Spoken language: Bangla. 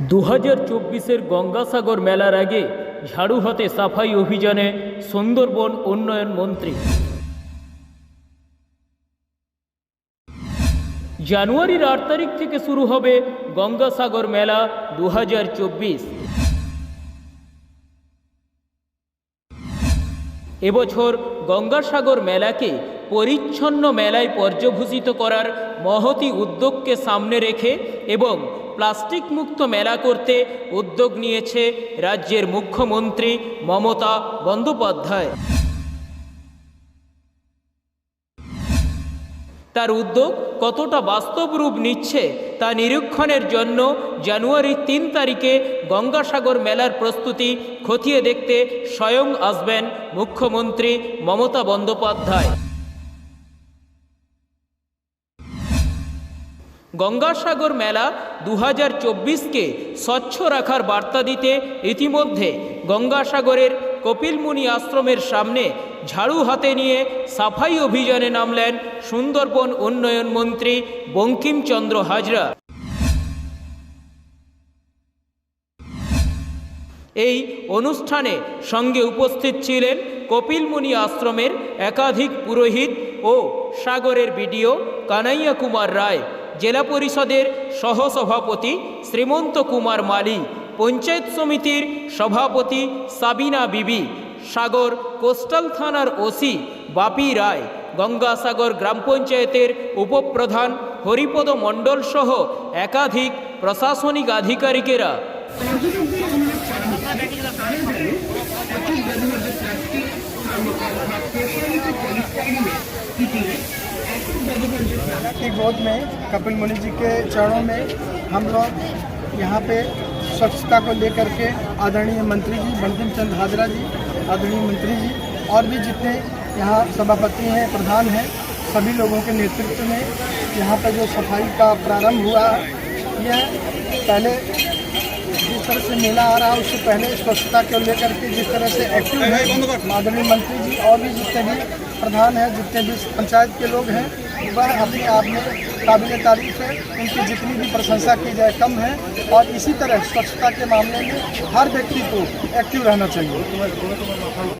দু হাজার চব্বিশের গঙ্গাসাগর মেলার আগে ঝাড়ু হাতে সাফাই অভিযানে সুন্দরবন উন্নয়ন মন্ত্রী। জানুয়ারির আট তারিখ থেকে শুরু হবে গঙ্গাসাগর মেলা দু হাজার চব্বিশ। এবছর গঙ্গাসাগর মেলাকে পরিচ্ছন্ন মেলায় পর্যভূষিত করার মহতি উদ্যোগকে সামনে রেখে এবং প্লাস্টিক মুক্ত মেলা করতে উদ্যোগ নিয়েছে রাজ্যের মুখ্যমন্ত্রী মমতা বন্দ্যোপাধ্যায়। তার উদ্যোগ কতটা বাস্তব রূপ নিচ্ছে তা নিরীক্ষণের জন্য জানুয়ারির তিন তারিখে গঙ্গাসাগর মেলার প্রস্তুতি খতিয়ে দেখতে স্বয়ং আসবেন মুখ্যমন্ত্রী মমতা বন্দ্যোপাধ্যায়। গঙ্গাসাগর মেলা দু হাজার চব্বিশকে স্বচ্ছ রাখার বার্তা দিতে ইতিমধ্যে গঙ্গাসাগরের কপিলমুনি আশ্রমের সামনে ঝাড়ু হাতে নিয়ে সাফাই অভিযানে নামলেন সুন্দরবন উন্নয়ন মন্ত্রী বঙ্কিমচন্দ্র হাজরা। এই অনুষ্ঠানে সঙ্গে উপস্থিত ছিলেন কপিলমুনি আশ্রমের একাধিক পুরোহিত ও সাগরের বিডিও কানাইয়া কুমার রায়। জেলা পরিষদের সহসভাপতি শ্রীমন্ত কুমার মালি পঞ্চায়েত সমিতির সভাপতি সাবিনা বিবি, সাগর কোস্টাল থানার ওসি বাপি রায়, গঙ্গাসাগর গ্রাম পঞ্চায়েতের উপপ্রধান হরিপদ মণ্ডল সহ একাধিক প্রশাসনিক আধিকারিকেরা। की गोद में, कपिल मुनि जी के चरणों में हम लोग यहाँ पे स्वच्छता को लेकर के आदरणीय मंत्री जी, बंकिम चंद हाजरा जी, आदरणीय मंत्री जी, और भी जितने यहाँ सभापति हैं, प्रधान हैं, सभी लोगों के नेतृत्व में यहाँ पर जो सफ़ाई का प्रारंभ हुआ, यह पहले जिस तरह से मेला आ रहा है उससे पहले स्वच्छता को लेकर के जिस तरह से एक्टिव है, आदरणीय मंत्री जी, और भी जितने भी प्रधान हैं, जितने भी पंचायत के लोग हैं वह अपने आप में काबिल तारीफ़ है। उनकी जितनी भी प्रशंसा की जाए, कम है। और इसी तरह स्वच्छता के मामले में हर व्यक्ति को एक्टिव रहना चाहिए।